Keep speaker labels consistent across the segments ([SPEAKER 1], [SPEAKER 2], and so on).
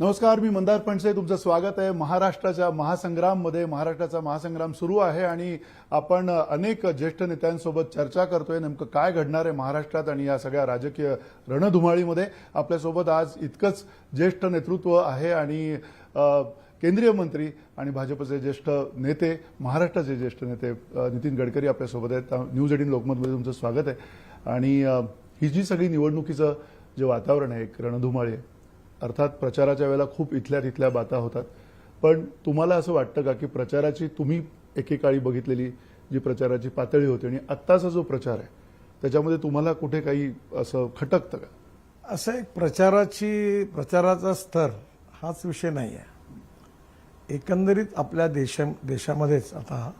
[SPEAKER 1] नमस्कार मी मंदार पणसे तुमचं स्वागत आहे. महाराष्ट्राच्या महासंग्राममध्ये महाराष्ट्राचा महासंग्राम सुरू आहे आणि आपण अनेक ज्येष्ठ नेत्यांसोबत चर्चा करतोय. नेमकं काय घडणार आहे महाराष्ट्रात आणि या सगळ्या राजकीय रणधुमाळीमध्ये? आपल्यासोबत आज इतकंच ज्येष्ठ नेतृत्व आहे आणि केंद्रीय मंत्री आणि भाजपचे ज्येष्ठ नेते महाराष्ट्राचे ज्येष्ठ नेते नितीन गडकरी आपल्यासोबत आहेत. न्यूज एटीन लोकमतमध्ये तुमचं स्वागत आहे. आणि ही जी सगळी निवडणुकीचं जे वातावरण आहे एक रणधुमाळी आहे अर्थात प्रचाराच्या वेळेला खूप इथल्या तिथल्या बाता होतात. पण तुम्हाला असं वाटतं का की प्रचाराची तुम्ही एकेकाळी बघितलेली जी प्रचाराची पातळी होती आणि आत्ताचा जो प्रचार आहे त्याच्यामध्ये तुम्हाला कुठे काही असं खटकतं का?
[SPEAKER 2] असं एक प्रचाराची प्रचाराचा स्तर हाच विषय नाही आहे एकंदरीत आपल्या देशा देशामध्येच आता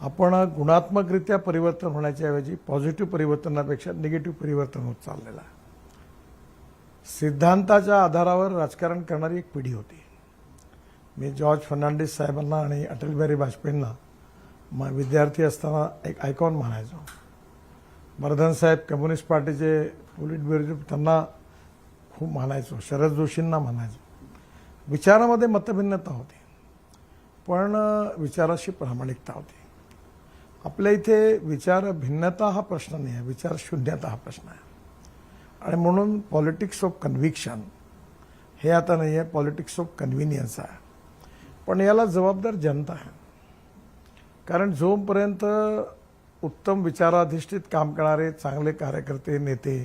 [SPEAKER 2] आपण गुणात्मकरित्या परिवर्तन होण्याच्या ऐवजी पॉझिटिव्ह परिवर्तनापेक्षा निगेटिव्ह परिवर्तन होत चाललेलं आहे. सिद्धांताच्या आधारावर राजकारण करणारी एक पिढी होती. मी जॉर्ज फर्नांडिस साहेबांना आणि अटल बिहारी वाजपेयींना म विद्यार्थी असताना एक आयकॉन म्हणायचो. मर्धन साहेब कम्युनिस्ट पार्टीचे पोलिट ब्युरो त्यांना खूप मानायचो शरद जोशींना म्हणायचो. विचारामध्ये मतभिन्नता होती पण विचाराशी प्रामाणिकता होती. आपल्या इथे विचार भिन्नता हा प्रश्न नाही आहे विचार शून्यता हा प्रश्न आहे. आणि म्हणून पॉलिटिक्स ऑफ कन्व्हिक्शन हे आता नाही आहे पॉलिटिक्स ऑफ कन्व्हिनियन्स आहे. पण याला जबाबदार जनता आहे. कारण जोपर्यंत उत्तम विचाराधिष्ठित काम करणारे चांगले कार्यकर्ते नेते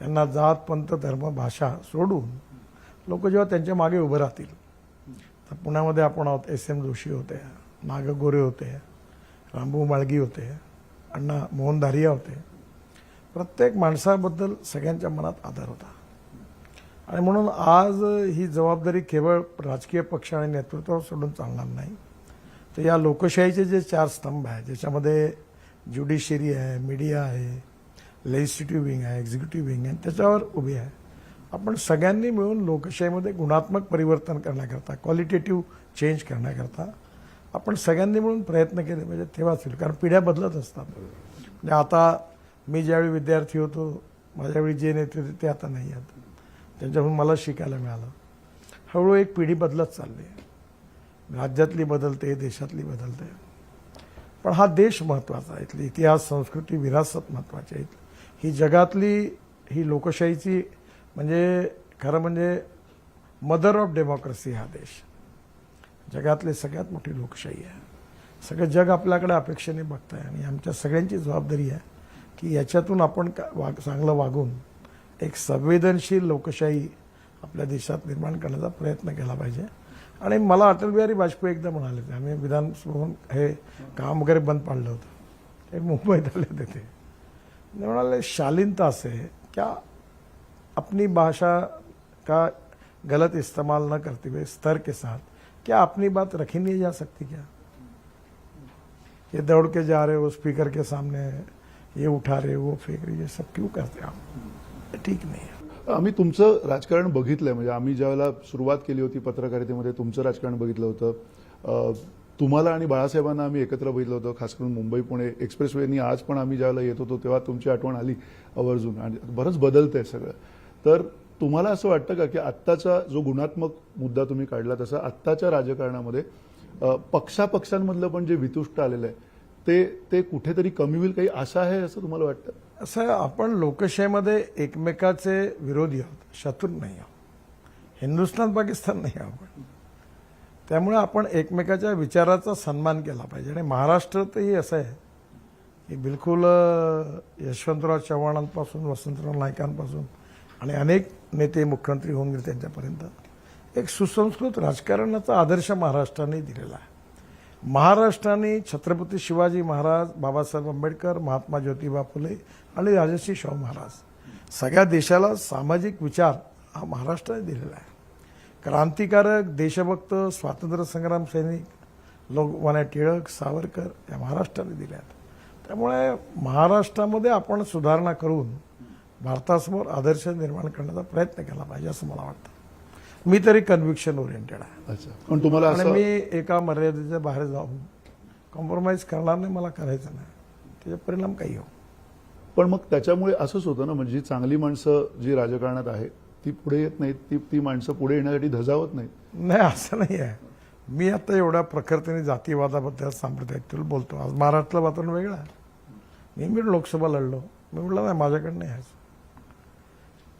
[SPEAKER 2] यांना जात पंत धर्म भाषा सोडून लोक जेव्हा त्यांच्या मागे उभं राहतील तर पुण्यामध्ये आपण आहोत एस एम जोशी होते नाग गोरे होते रामभाऊ माळगी होते अण्णा मोहन धारिया होते प्रत्येक माणसाबद्दल सगळ्यांच्या मनात आदर होता. आणि म्हणून आज ही जबाबदारी केवळ राजकीय पक्ष आणि नेतृत्वावर सोडून चालणार नाही. तर या लोकशाहीचे जे चार स्तंभ आहे ज्याच्यामध्ये ज्युडिशियरी आहे मीडिया आहे लेजिस्लेटिव्ह विंग आहे एक्झिक्युटिव्ह विंग आहे त्याच्यावर उभी आहे. आपण सगळ्यांनी मिळून लोकशाहीमध्ये गुणात्मक परिवर्तन करण्याकरता क्वालिटेटिव्ह चेंज करण्याकरता आपण सगळ्यांनी मिळून प्रयत्न केले. पाहिजे तेव्हाच होईल कारण पिढ्या बदलत असतात. म्हणजे आता मी ज्यावेळी विद्यार्थी होतो माझ्यावेळी जे नेते होते ते आता नाही आहेत. त्यांच्याकडून मला शिकायला मिळालं. हळूहळू एक पिढी बदलत चालली आहे. राज्यातली बदलते देशातली बदलते. पण हा देश महत्त्वाचा आहे. इथली इतिहास संस्कृती विरासत महत्त्वाची आहे ही जगातली ही लोकशाहीची म्हणजे खरं म्हणजे मदर ऑफ डेमोक्रेसी हा देश. जगातली सगळ्यात मोठी लोकशाही आहे. सगळं जग आपल्याकडे अपेक्षेने बघत आहे आणि आमच्या सगळ्यांची जबाबदारी आहे. की याच्यातून आपण का वाग चांगलं वागून एक संवेदनशील लोकशाही आपल्या देशात निर्माण करण्याचा प्रयत्न केला पाहिजे. आणि मला अटल बिहारी वाजपेयी एकदा म्हणाले होते आम्ही विधानसभा हे काम वगैरे बंद पाडलं होतं. ते मुंबईत आले होते ते ते म्हणाले शालीनता से क्या अपनी भाषा का गलत इस्तेमाल न करते हुए स्तर के साथ क्या अपनी बात रखी नहीं जा सकती क्या? ये दौड़ के जा रहे हो स्पीकर के सामने ये उठा रहे वो फेंक रहे ये सब क्यों करते आप? ठीक नहीं है।
[SPEAKER 1] आम्ही तुमचं राजकारण बघितलंय म्हणजे आम्ही ज्यावेळेला सुरुवात केली होती पत्रकारितेमध्ये तुमचं राजकारण बघितलं होतं. तुम्हाला आणि बाळासाहेबांना आम्ही एकत्र बघितलं होतं खास करून मुंबई पुणे एक्सप्रेसवेनी आज पण आम्ही ज्यावेळेला येत होतो तेव्हा तुमची आठवण आली आवर्जून. आणि बरंच बदलतंय सगळं. तर तुम्हाला असं वाटतं का की आत्ताचा जो गुणात्मक मुद्दा तुम्ही काढला तसा आत्ताच्या राजकारणामध्ये पक्षापक्षांमधलं पण जे वितुष्ट आलेलं आहे ते ते कुठेतरी कमी होईल काही आशा आहे असं तुम्हाला वाटतं?
[SPEAKER 2] असं आपण लोकशाहीमध्ये एकमेकाचे विरोधी आहोत शत्रू नाही आहोत. हिंदुस्थान पाकिस्तान नाही आहोत आपण. त्यामुळे आपण एकमेकाच्या विचाराचा सन्मान केला पाहिजे. आणि महाराष्ट्रातही असं आहे की बिलकुल यशवंतराव चव्हाणांपासून वसंतराव नायकांपासून आणि अनेक नेते मुख्यमंत्री होऊन गेले त्यांच्यापर्यंत एक सुसंस्कृत राजकारणाचा आदर्श महाराष्ट्राने दिलेला आहे. महाराष्ट्राने छत्रपती शिवाजी महाराज बाबासाहेब आंबेडकर महात्मा ज्योतिबा फुले आणि राजर्षी शाहू महाराज. सगळ्या देशाला सामाजिक विचार हा महाराष्ट्राने दिलेला आहे. क्रांतिकारक देशभक्त स्वातंत्र्य संग्राम सैनिक लोकमान्य टिळक सावरकर या महाराष्ट्राने दिल्या आहेत. त्यामुळे महाराष्ट्रामध्ये आपण सुधारणा करून भारतासमोर आदर्श निर्माण करण्याचा प्रयत्न केला पाहिजे असं मला वाटतं. मी तरी कन्व्हिक्शन ओरिएंटेड आहे.
[SPEAKER 1] अच्छा. पण तुम्हाला
[SPEAKER 2] आणि
[SPEAKER 1] असं
[SPEAKER 2] मी एका मर्यादेच्या बाहेर जाऊन कॉम्प्रोमाइज करणार नाही मला करायचं नाही. त्याचे परिणाम काही हो
[SPEAKER 1] पण मग त्याच्यामुळे असंच होतं ना म्हणजे जी चांगली माणसं जी राजकारणात आहे ती पुढे येत नाहीत ती ती माणसं पुढे येण्यासाठी धजावत नाहीत.
[SPEAKER 2] नाही असं नाही आहे. मी आता एवढ्या प्रखरतेने जातीवादाबद्दल सांप्रदायिकतेला बोलतो. आज महाराष्ट्रातलं वातावरण वेगळं आहे. मी मी लोकसभा लढलो. मी म्हटलं नाही माझ्याकडे नाही आहे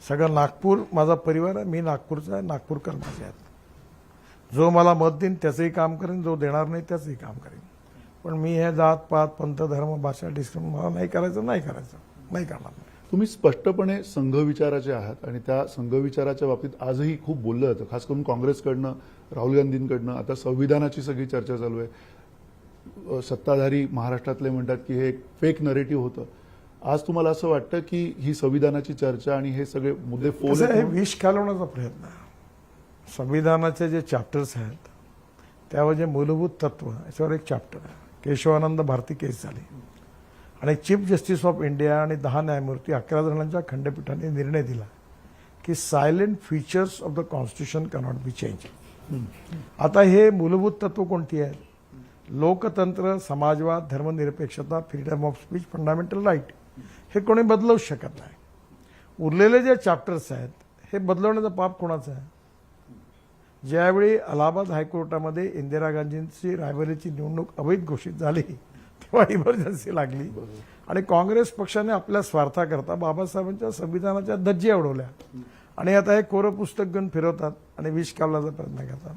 [SPEAKER 2] सगळं नागपूर माझा परिवार आहे मी नागपूरचा आहे नागपूरकर माझे आहेत जो मला मत देईन त्याचंही काम करेन जो देणार नाही त्याचंही काम करेन. पण मी हे जात पात पंथ धर्म भाषा डिस्क्रिमिन मला नाही करायचं नाही करायचं. नाही करणार.
[SPEAKER 1] तुम्ही स्पष्टपणे संघ विचाराचे आहात आणि त्या संघ विचाराच्या बाबतीत आजही खूप बोललं जातं खास करून काँग्रेसकडनं राहुल गांधींकडनं. आता संविधानाची सगळी चर्चा चालू आहे. सत्ताधारी महाराष्ट्रातले म्हणतात की हे एक फेक नरेटिव्ह होतं. आज तुम्हाला असं वाटतं की ही संविधानाची चर्चा आणि हे सगळे मुद्दे फोल आहेत
[SPEAKER 2] विष घालवण्याचा प्रयत्न आहे. संविधानाचे जे चॅप्टर्स आहेत त्यावर जे मूलभूत तत्व याच्यावर एक चॅप्टर आहे. केशवानंद भारती केस झाली. आणि चीफ जस्टिस ऑफ इंडिया आणि दहा न्यायमूर्ती अकरा जणांच्या खंडपीठाने निर्णय दिला की silent features of the constitution cannot be change आता हे मूलभूत तत्व कोणती आहेत? लोकतंत्र समाजवाद धर्मनिरपेक्षता freedom of speech fundamental right हे कोणी बदलवू शकत नाही. उरलेले जे चॅप्टर्स आहेत हे बदलवण्याचं पाप कोणाचं आहे? ज्यावेळी अलाहाबाद हायकोर्टामध्ये इंदिरा गांधींची रायबरीची निवडणूक अवैध घोषित झाली तेव्हा इमर्जन्सी लागली. आणि काँग्रेस पक्षाने आपल्या स्वार्थाकरता बाबासाहेबांच्या संविधानाच्या दज्जी उडवल्या आणि आता हे कोरं पुस्तक घेऊन फिरवतात आणि विष कावल्याचा प्रयत्न करतात.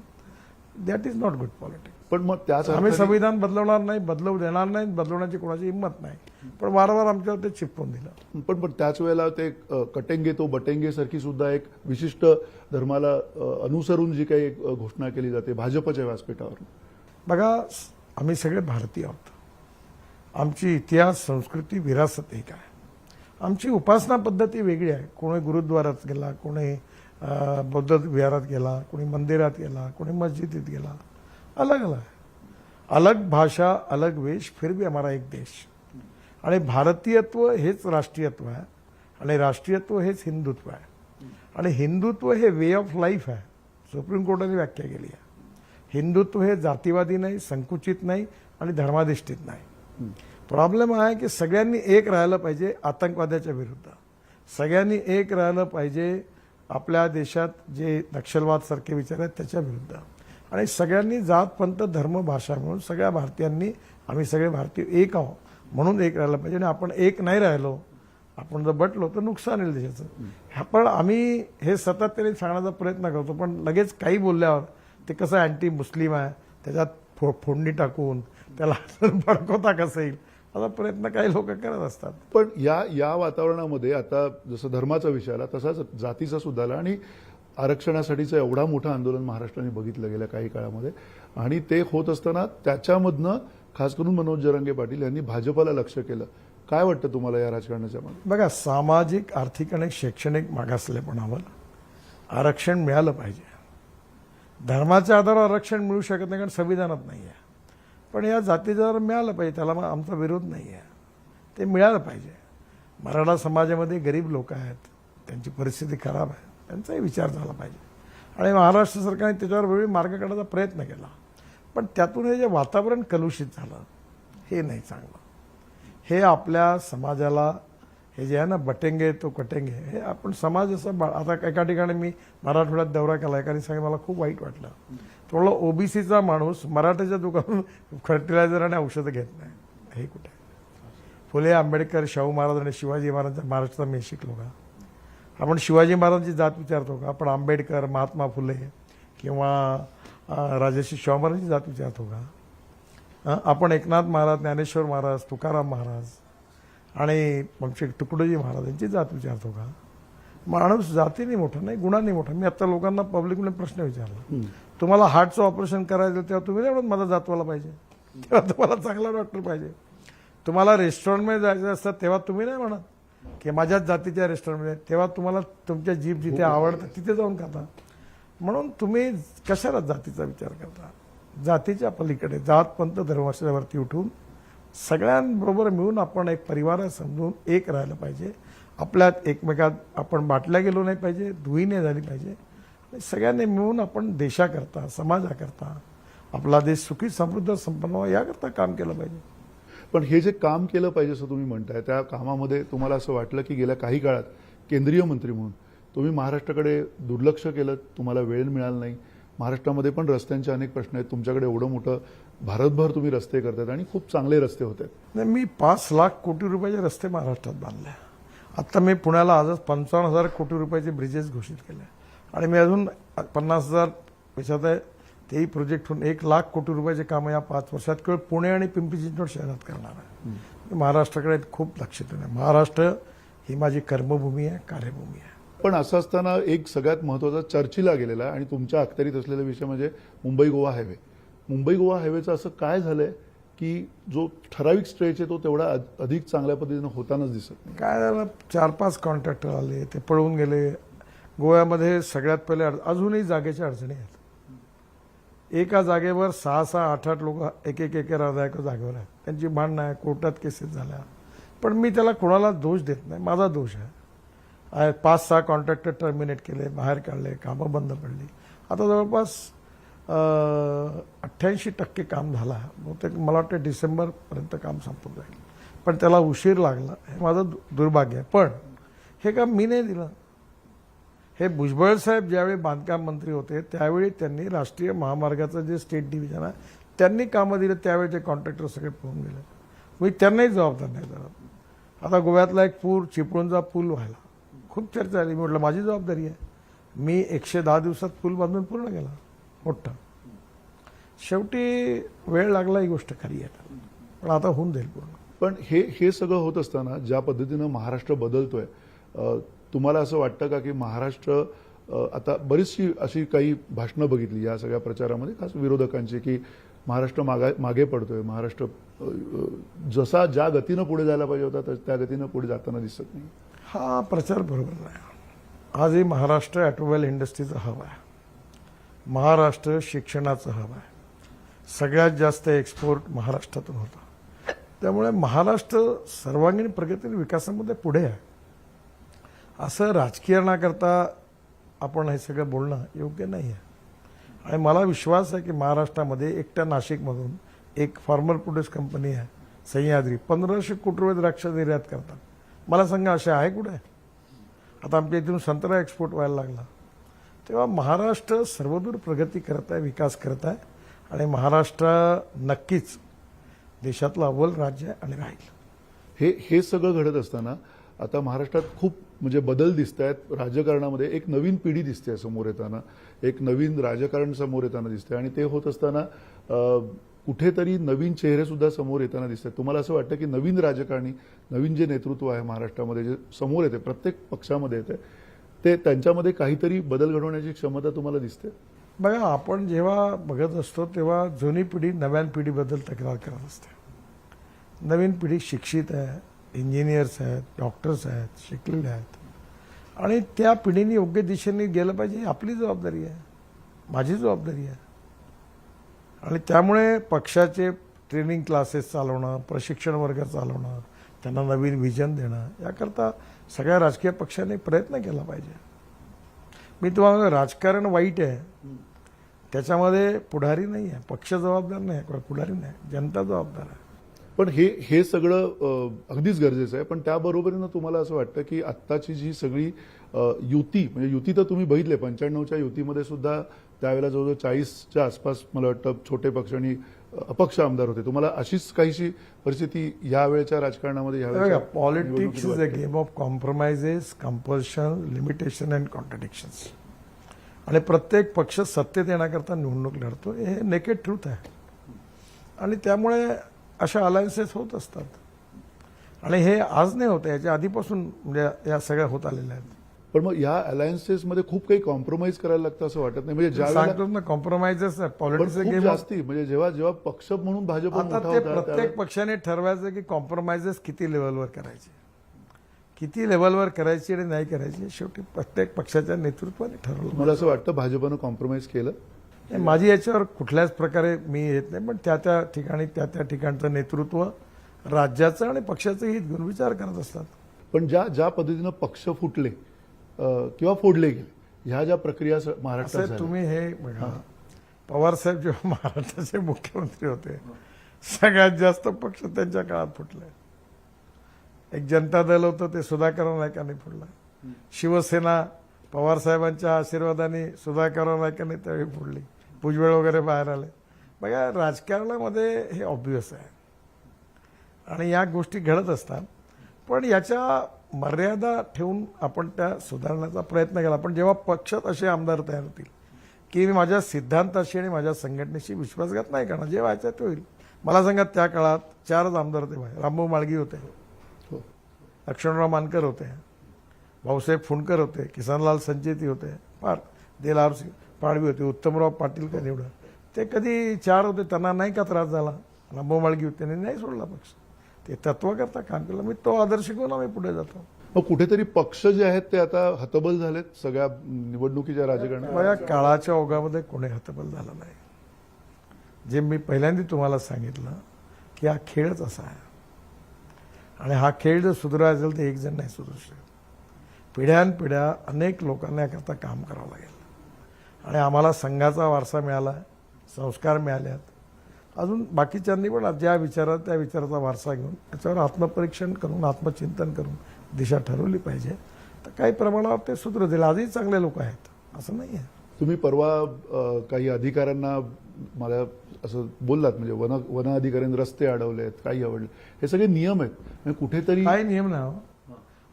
[SPEAKER 2] That is not good politics
[SPEAKER 1] पण मग त्याच
[SPEAKER 2] आम्ही संविधान बदलवणार नाही बदलवू देणार नाही बदलवण्याची कोणाची हिंमत नाही. पण वारंवार आमच्यावर ते चिपकून दिलं.
[SPEAKER 1] पण पण त्याच वेळेला ते कटेंगे तो बटेंगे सारखी सुद्धा एक विशिष्ट धर्माला अनुसरून जी काही घोषणा केली जाते भाजपच्या व्यासपीठावर
[SPEAKER 2] बघा आम्ही सगळे भारतीय आहोत. आमची इतिहास संस्कृती विरासत एक आहे. आमची उपासना पद्धती वेगळी आहे. कोणी गुरुद्वारात गेला कोणी बौद्ध विहारात गेला कोणी मंदिरात गेला कोणी मस्जिदीत गेला. अलग अलग। आहे अलग भाषा अलग वेश फिर भी हमारा एक देश। आणि भारतीयत्व हेच राष्ट्रीयत्व आहे आणि राष्ट्रीयत्व हेच हिंदुत्व आहे आणि हिंदुत्व हे वे ऑफ लाईफ आहे सुप्रीम कोर्टाने व्याख्या केली आहे हिंदुत्व हे जातीवादी नाही संकुचित नाही आणि धर्माधिष्ठित नाही। प्रॉब्लेम हा आहे की सगळ्यांनी एक राहायला पाहिजे आतंकवादाच्या विरुद्ध। सगळ्यांनी एक राहिलं पाहिजे आपल्या देशात जे नक्षलवाद सारखे विचार आहेत त्याच्या विरुद्ध। आणि सगळ्यांनी जात पंत धर्म भाषा म्हणून सगळ्या भारतीयांनी आम्ही सगळे भारतीय एक आहोत. म्हणून एक राहिलं पाहिजे. आणि आपण एक नाही राहिलो आपण जर बटलो तर नुकसान येईल देशाचं. ह्या पण आम्ही हे सातत्याने सांगण्याचा प्रयत्न करतो पण लगेच काही बोलल्यावर ते कसं अँटी मुस्लिम आहे त्याच्यात फो फोडणी टाकून त्याला भडकवता कसं येईल? असा प्रयत्न काही लोक करत असतात.
[SPEAKER 1] पण या या वातावरणामध्ये आता जसं धर्माचा विषय आला तसाच जातीचा सुद्धा आला. आणि आरक्षणासाठीचं एवढा मोठं आंदोलन महाराष्ट्राने बघितलं गेल्या काही काळामध्ये. आणि ते होत असताना त्याच्यामधनं खास करून मनोज जरांगे पाटील यांनी भाजपला लक्ष केलं. काय वाटतं तुम्हाला या राजकारणाच्या मागे?
[SPEAKER 2] बघा सामाजिक आर्थिक आणि शैक्षणिक मागासलेपणावर आरक्षण मिळालं पाहिजे. धर्माच्या आधारावर आरक्षण मिळू शकत नाही कारण संविधानात नाही आहे पण या जातीच्या आधारावर मिळालं पाहिजे त्याला मग आमचा विरोध नाही आहे ते मिळालं पाहिजे. मराठा समाजामध्ये गरीब लोक आहेत त्यांची परिस्थिती खराब आहे. त्यांचाही विचार झाला पाहिजे. आणि महाराष्ट्र सरकारने त्याच्यावर वेळी मार्ग काढण्याचा प्रयत्न केला. पण त्यातून हे जे वातावरण कलुषित झालं हे नाही चांगलं. हे आपल्या समाजाला हे जे आहे ना बटेंगे तो कटेंगे हे आपण समाज असं बा- आता एका ठिकाणी मी मराठवाड्यात दौरा केला एकाने सांगितलं मला खूप वाईट वाटलं. थोडं ओबीसीचा माणूस मराठ्याच्या दुकानातून फर्टिलायझर आणि औषधं घेत नाही. हे कुठे? फुले आंबेडकर शाहू महाराज आणि शिवाजी महाराजांच्या महाराष्ट्रात मी शिकलो का? आपण शिवाजी महाराजांची जात विचारतो का? आपण आंबेडकर महात्मा फुले किंवा राजर्षी शाहू महाराजांची जात विचारतो का? आपण एकनाथ महाराज ज्ञानेश्वर महाराज तुकाराम महाराज आणि आमचे तुकडोजी महाराज यांची जात विचारतो का? माणूस जातीने मोठा नाही गुणाने मोठा. मी आता लोकांना पब्लिकने प्रश्न विचारला. तुम्हाला हार्टचं ऑपरेशन करायचं तेव्हा तुम्ही नाही म्हणत माझा जातवाला पाहिजे. तेव्हा तुम्हाला चांगला डॉक्टर पाहिजे. तुम्हाला रेस्टॉरंटमध्ये जायचं असतं तेव्हा तुम्ही नाही म्हणत. की माझ्याच जातीच्या रेस्टॉरंटमध्ये तेव्हा तुम्हाला तुमच्या जीभ जिथे आवडतं तिथे जाऊन खाता. म्हणून तुम्ही कशाला जातीचा विचार करता? जातीच्या पलीकडे जात पंथ धर्मावरती उठून सगळ्यांबरोबर मिळून आपण एक परिवार समजून एक राहिलं पाहिजे. आपल्यात एकमेकात आपण बाटल्या गेलो नाही पाहिजे धुई नाही झाली पाहिजे. आणि सगळ्यांनी मिळून आपण देशाकरता समाजाकरता आपला देश सुखी समृद्ध संपन्न व्हावा याकरता काम केलं पाहिजे.
[SPEAKER 1] पण हे जे काम केलं पाहिजे असं तुम्ही म्हणताय त्या कामामध्ये तुम्हाला असं वाटलं की गेल्या काही काळात केंद्रीय मंत्री म्हणून तुम्ही महाराष्ट्राकडे दुर्लक्ष केलं तुम्हाला वेळ मिळाला नाही. महाराष्ट्रामध्ये पण रस्त्यांचे अनेक प्रश्न आहेत. तुमच्याकडे एवढं मोठं भारतभर तुम्ही रस्ते करतात आणि खूप चांगले रस्ते होते आहेत.
[SPEAKER 2] नाही मी पाच लाख कोटी रुपयाचे रस्ते महाराष्ट्रात बांधले. आता मी पुण्याला आजच पंचावन्न हजार कोटी रुपयाचे ब्रिजेस घोषित केले. आणि मी अजून पन्नास हजार पैशात आहे तेही प्रोजेक्ट होऊन एक लाख कोटी रुपयाचे कामं या पाच वर्षात केवळ पुणे आणि पिंपरी चिंचवड शहरात करणार आहे. मी महाराष्ट्राकडे खूप लक्ष आहे महाराष्ट्र ही माझी कर्मभूमी आहे कार्यभूमी आहे.
[SPEAKER 1] पण असं असताना एक सगळ्यात महत्त्वाचा चर्चेला गेलेला आणि तुमच्या अखत्यारीत असलेला विषय म्हणजे मुंबई गोवा हायवे. मुंबई गोवा हायवेचं असं काय झालंय की जो ठराविक स्ट्रेच आहे तो तेवढा अध- अधिक चांगल्या पद्धतीनं होतानाच दिसत नाही?
[SPEAKER 2] काय झालं? चार पाच कॉन्ट्रॅक्टर आले ते पळून गेले. गोव्यामध्ये सगळ्यात पहिले अजूनही जागेच्या अडचणी आहेत. एका जागेवर सहा सहा आठ आठ लोक एक एक एकर एका जागेवर आहेत. त्यांची भांडणं आहे कोर्टात केसेस झाल्या. पण मी त्याला कोणाला दोष देत नाही. माझा दोष आहे. आहे पाच सहा कॉन्ट्रॅक्टर टर्मिनेट केले बाहेर काढले कामं बंद पडली. आता जवळपास अठ्ठ्याऐंशी टक्के काम झालं. बहुतेक मला वाटतं डिसेंबरपर्यंत काम संपून जाईल. पण त्याला उशीर लागला हे माझं दु- दुर्भाग्य आहे. पण हे काम मी नाही दिलं. हे भुजबळ साहेब ज्यावेळी बांधकाम मंत्री होते त्यावेळी त्यांनी राष्ट्रीय महामार्गाचं जे स्टेट डिव्हिजन आहे त्यांनी कामं दिलं त्यावेळी ते कॉन्ट्रॅक्टर सगळे पळून गेले. मी त्यांनाही जबाबदार नाही धरत आता गोव्यातला एक पूर चिपळूणचा पूल व्हायला खूप चर्चा आली. मी म्हटलं माझी जबाबदारी आहे. मी एकशे दहा दिवसात पूल बांधून पूर्ण केला. मोठा. शेवटी वेळ लागला ही गोष्ट खरी आहे. पण आता होऊन जाईल पूर्ण.
[SPEAKER 1] पण हे हे सगळं होत असताना ज्या पद्धतीनं महाराष्ट्र बदलतोय तुम्हाला असं वाटतं का की महाराष्ट्र आता बरीचशी अशी काही भाषणं बघितली या सगळ्या प्रचारामध्ये खास विरोधकांची की महाराष्ट्र मागा मागे पडतोय महाराष्ट्र जसा ज्या गतीनं पुढे जायला पाहिजे होता तर त्या गतीनं पुढे जाताना दिसत नाही.
[SPEAKER 2] हा प्रचार बरोबर नाही. आजही महाराष्ट्र ऑटोमोबाईल इंडस्ट्रीचा हवा आहे. महाराष्ट्र शिक्षणाचं हवा आहे. सगळ्यात जास्त एक्सपोर्ट महाराष्ट्रातून होता. त्यामुळे महाराष्ट्र सर्वांगीण प्रगती आणि विकासामध्ये पुढे आहे. असं राजकीयणाकरता आपण हे सगळं बोलणं योग्य नाही आहे आणि मला विश्वास आहे की महाराष्ट्रामध्ये एकट्या नाशिकमधून एक फार्मर प्रोड्यूस कंपनी आहे सह्याद्री पंधराशे कोटी रुपये द्राक्ष निर्यात करतात. मला सांगा असे आहे कुठे? आता आमच्या इथून संत्रा एक्सपोर्ट व्हायला लागला. तेव्हा महाराष्ट्र सर्वदूर प्रगती करत आहे विकास करत आहे आणि महाराष्ट्र नक्कीच देशातलं अव्वल राज्य आहे आणि राहील.
[SPEAKER 1] हे हे सगळं घडत असताना आता महाराष्ट्रात खूप म्हणजे बदल दिसत आहेत राजकारणामध्ये एक नवीन पिढी दिसते समोर येताना. एक नवीन राजकारण समोर येताना दिसते आणि ते होत असताना कुठेतरी नवीन चेहरे सुद्धा समोर येताना दिसतात तुम्हाला असं वाटतं की नवीन राजकारणी नवीन जे नेतृत्व आहे महाराष्ट्रामध्ये जे समोर येते प्रत्येक पक्षामध्ये येते ते त्यांच्यामध्ये काहीतरी बदल घडवण्याची क्षमता तुम्हाला दिसते?
[SPEAKER 2] बघा आपण जेव्हा बघत असतो तेव्हा जुनी पिढी नव्या पिढीबद्दल तक्रार करत असते. नवीन पिढी शिक्षित आहे इंजिनियर्स आहेत डॉक्टर्स आहेत शिकलेले आहेत. आणि त्या पिढीने योग्य दिशेने गेलं पाहिजे ही आपली जबाबदारी आहे. माझी जबाबदारी आहे. आणि त्यामुळे पक्षाचे ट्रेनिंग क्लासेस चालवणं प्रशिक्षण वर्ग चालवणं त्यांना नवीन विजन देणं याकरता सगळ्या राजकीय पक्षांनी प्रयत्न केला पाहिजे. मी तुम्हाला राजकारण वाईट आहे. त्याच्यामध्ये पुढारी नाही आहे. पक्ष जबाबदार नाही किंवा पुढारी नाही जनता जबाबदार आहे.
[SPEAKER 1] पण हे हे सगळं अगदीच गरजेचं आहे. पण त्याबरोबरीनं तुम्हाला असं वाटतं की आत्ताची जी सगळी युती म्हणजे युती तर तुम्ही बघितले पंच्याण्णवच्या युतीमध्ये सुद्धा त्यावेळेला जवळजवळ चाळीसच्या आसपास मला वाटतं छोटे पक्ष आणि अपक्ष आमदार होते. तुम्हाला अशीच काहीशी परिस्थिती या वेळेच्या राजकारणामध्ये
[SPEAKER 2] politics is a? Game of compromises compulsion limitation and contradictions आणि प्रत्येक पक्ष सत्तेत येण्याकरता निवडणूक लढतो. हे नेकेड ट्रूथ आहे. आणि त्यामुळे अशा अलायन्सेस होत असतात. आणि हे आज नाही होत याच्या आधीपासून म्हणजे या सगळ्या होत आलेल्या आहेत.
[SPEAKER 1] पण मग या अलायन्सेसमध्ये खूप काही कॉम्प्रोमाइज करायला लागतं असं वाटत नाही. म्हणजे
[SPEAKER 2] सांगतो ना कॉम्प्रोमाइजेस पॉलिटिक्स गेम
[SPEAKER 1] जास्ती. म्हणजे जेव्हा जेव्हा पक्ष म्हणून भाजप
[SPEAKER 2] आता ते प्रत्येक पक्षाने ठरवायचं की कॉम्प्रोमाइजेस किती लेवलवर करायचे. किती लेवलवर करायची आणि नाही करायची शेवटी प्रत्येक पक्षाच्या नेतृत्वाने ठरवलं.
[SPEAKER 1] मला असं वाटतं भाजपनं कॉम्प्रोमाइज केलं?
[SPEAKER 2] नाही, माझी याच्यावर कुठल्याच प्रकारे मी येत नाही पण त्या त्या ठिकाणी त्या त्या ठिकाणचं नेतृत्व राज्याचं आणि पक्षाचं हित घेऊन विचार करत असतात.
[SPEAKER 1] पण ज्या ज्या पद्धतीनं पक्ष फुटले किंवा फोडले गेले ह्या ज्या प्रक्रिया महाराष्ट्रात
[SPEAKER 2] तुम्ही हे बघा. पवार साहेब जेव्हा महाराष्ट्राचे मुख्यमंत्री होते सगळ्यात जास्त पक्ष त्यांच्या काळात फुटले. एक जनता दल होतं ते सुधाकर नायकांनी फुटलं शिवसेना पवार साहेबांच्या आशीर्वादाने सुधाकरराव नाईकांनी त्यावेळी फोडली. भुजबळ वगैरे बाहेर आले. बघा राजकारणामध्ये हे ऑब्वियस आहे. आणि या गोष्टी घडत असतात. पण याच्या मर्यादा ठेवून आपण त्या सुधारण्याचा प्रयत्न केला. पण जेव्हा पक्षात असे आमदार तयार होतील की मी माझ्या सिद्धांताशी आणि माझ्या संघटनेशी विश्वासघात नाही करणार जे व्हायचं ते होईल. मला सांगा त्या काळात चारच आमदार होते रामभाऊ माळगी होते.
[SPEAKER 1] हो.
[SPEAKER 2] लक्ष्मणराव मानकर होते. भाऊसाहेब फुंडकर होते. किसनलाल संचेती होते. फार. देलार सिंग. पाडवी होते. उत्तमराव पाटील का निवडा? ते कधी चार होते त्यांना नाही का त्रास झाला? रामभाऊ माळगी होते त्यांनी नाही सोडला पक्ष. ते तत्वाकरता काम केलं. मी तो आदर्श घेऊन आम्ही पुढे जातो.
[SPEAKER 1] मग कुठेतरी पक्ष जे आहेत ते आता हतबल झालेत सगळ्या निवडणुकीच्या राजकारणात.
[SPEAKER 2] माझ्या काळाच्या ओघामध्ये कोणी हतबल झाला नाही. जे मी पहिल्यांदा तुम्हाला सांगितलं की हा खेळच असा आहे. आणि हा खेळ जर सुधारायचा असेल तर एक जण नाही सुधरू शकत. पिढ्यानपिढ्या अनेक लोकांना याकरता काम करावं लागेल. आणि आम्हाला संघाचा वारसा मिळाला संस्कार मिळाले आहेत अजून बाकीच्यांनी पण ज्या विचारात त्या विचाराचा वारसा घेऊन त्याच्यावर आत्मपरीक्षण करून आत्मचिंतन करून दिशा ठरवली पाहिजे. तर काही प्रमाणावर ते सुधरतील आजही चांगले लोक आहेत. असं नाही आहे
[SPEAKER 1] तुम्ही परवा काही अधिकाऱ्यांना मला असं बोललात म्हणजे वन वन अधिकाऱ्यांनी रस्ते अडवलेत काही आवडले. हे सगळे नियम आहेत. म्हणजे कुठेतरी
[SPEAKER 2] काय नियम ना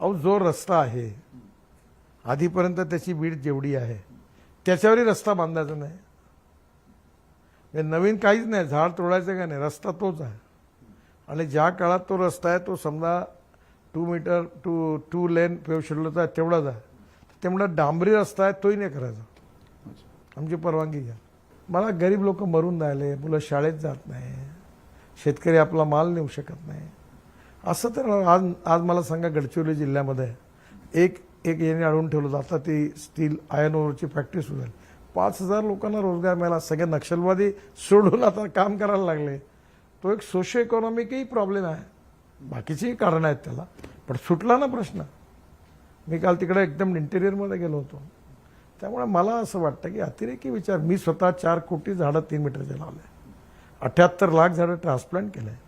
[SPEAKER 2] अहो जो रस्ता आहे आधीपर्यंत त्याची बीड जेवढी आहे त्याच्यावरही रस्ता बांधायचा नाही. म्हणजे नवीन काहीच नाही. झाड तोडायचं काय नाही. रस्ता तोच आहे. आणि ज्या काळात तो रस्ता आहे तो समजा two metre two two lane pave शेड्यूलचा आहे तेवढाच आहे. तेवढा डांबरी रस्ता आहे तोही नाही करायचा. आमची परवानगी घ्या. मला गरीब लोक मरून राहिले मुलं शाळेत जात नाही शेतकरी आपला माल नेऊ शकत नाही. असं तर आज आज मला सांगा गडचिरोली जिल्ह्यामध्ये एक एक याने अडवून ठेवलं जातं. ती स्टील आयर्न ओरची फॅक्टरी सुरू झाली. पाच हजार लोकांना रोजगार मिळाला. सगळे नक्षलवादी सोडून आता काम करायला लागले. तो एक सोशो इकॉनॉमिकही प्रॉब्लेम आहे. बाकीचीही कारणं आहेत त्याला. पण सुटला ना प्रश्न. मी काल तिकडे एकदम इंटेरियरमध्ये गेलो होतो. त्यामुळे मला असं वाटतं की अतिरेकी विचार. मी स्वतः चार कोटी झाडं तीन मीटरचे लावले. अठ्याहत्तर लाख झाडं ट्रान्सप्लांट केले.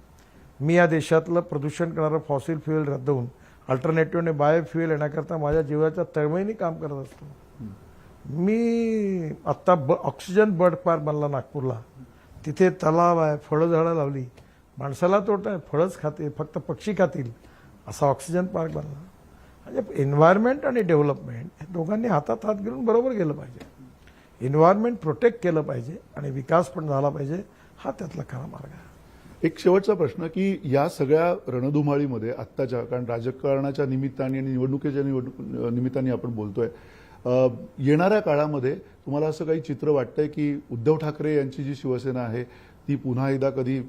[SPEAKER 2] मी या देशातलं प्रदूषण करणारं फॉसिल फ्युएल रद्द होऊन अल्टरनेटिव्हने बायोफ्युएल येण्याकरता माझ्या जीवाच्या तळमळीने काम करत असतो. मी आत्ता ब ऑक्सिजन बर्ड पार्क बनला नागपूरला. तिथे तलाव आहे फळं झाडं लावली. माणसाला तोट आहे फळंच खाते फक्त पक्षी खातील असा ऑक्सिजन पार्क बनला. म्हणजे एन्व्हायरमेंट आणि डेव्हलपमेंट हे दोघांनी हातात हात घेऊन बरोबर गेलं पाहिजे. एन्व्हायरमेंट प्रोटेक्ट केलं पाहिजे आणि विकास पण झाला पाहिजे हा त्यातला खरा मार्ग आहे.
[SPEAKER 1] एक शेवटचा प्रश्न की या सगळ्या रणधुमाळीमध्ये आत्ताच्या कारण राजकारणाच्या निमित्ताने आणि निवडणुकीच्या निवडणूक निमित्ताने आपण बोलतोय येणाऱ्या काळामध्ये तुम्हाला असं काही चित्र वाटतंय की उद्धव ठाकरे यांची जी शिवसेना आहे ती पुन्हा एकदा कधी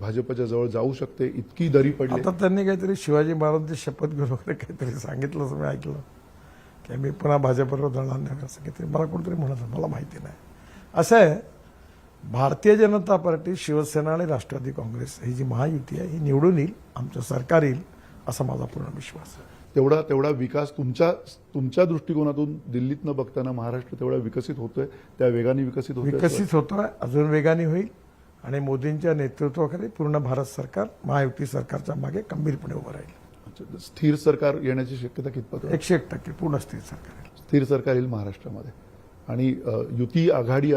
[SPEAKER 1] भाजपच्या जवळ जाऊ शकते इतकी दरी पडली?
[SPEAKER 2] आता त्यांनी काहीतरी शिवाजी महाराजांची शपथ घेऊन वगैरे काहीतरी सांगितलं असं मी ऐकलं. की मी पुन्हा भाजपवर जाणार नाही असं काहीतरी मला कोणतरी म्हणत मला माहिती नाही. असं आहे भारतीय जनता पार्टी शिवसेना आणि राष्ट्रवादी काँग्रेस ही जी महायुती आहे ही निवडून येईल आमचं सरकार येईल असा माझा पूर्ण विश्वास आहे
[SPEAKER 1] तेवढा तेवढा विकास तुमच्या तुमच्या दृष्टिकोनातून दिल्लीतनं बघताना महाराष्ट्र तेवढा विकसित होतोय त्या वेगाने विकसित होतोय
[SPEAKER 2] विकसित होतोय अजून वेगाने होईल आणि मोदींच्या नेतृत्वाखाली पूर्ण भारत सरकार महायुती सरकारच्या मागे खंबीरपणे उभं राहील
[SPEAKER 1] स्थिर सरकार येण्याची शक्यता कितपत?
[SPEAKER 2] एकशे एक टक्के पूर्ण स्थिर सरकार.
[SPEAKER 1] स्थिर सरकार येईल महाराष्ट्रामध्ये आणि युती आघाडी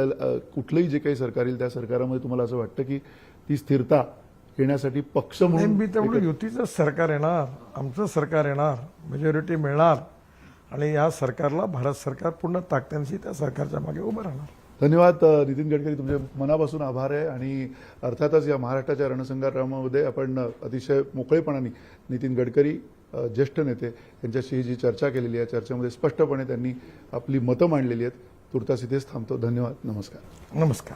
[SPEAKER 1] कुठलंही जे काही सरकार येईल त्या सरकारामध्ये तुम्हाला असं वाटतं की ती स्थिरता येण्यासाठी पक्ष म्हणून
[SPEAKER 2] मी तेवढं युतीचं सरकार येणार आमचं सरकार येणार मेजॉरिटी मिळणार आणि या सरकारला भारत सरकार पूर्ण ताकदीनिशी त्या सरकारच्या मागे उभं राहणार.
[SPEAKER 1] धन्यवाद नितीन गडकरी. तुमचे मनापासून आभार आहे आणि अर्थातच या महाराष्ट्राच्या रणसंग्रामामध्ये आपण अतिशय मोकळेपणाने नितीन गडकरी ज्येष्ठ नेते यांच्याशी जी चर्चा केलेली आहे चर्चेमध्ये स्पष्टपणे त्यांनी आपली मतं मांडलेली आहेत. तुर्तास इथेच थांबतो. धन्यवाद. नमस्कार.
[SPEAKER 2] नमस्कार.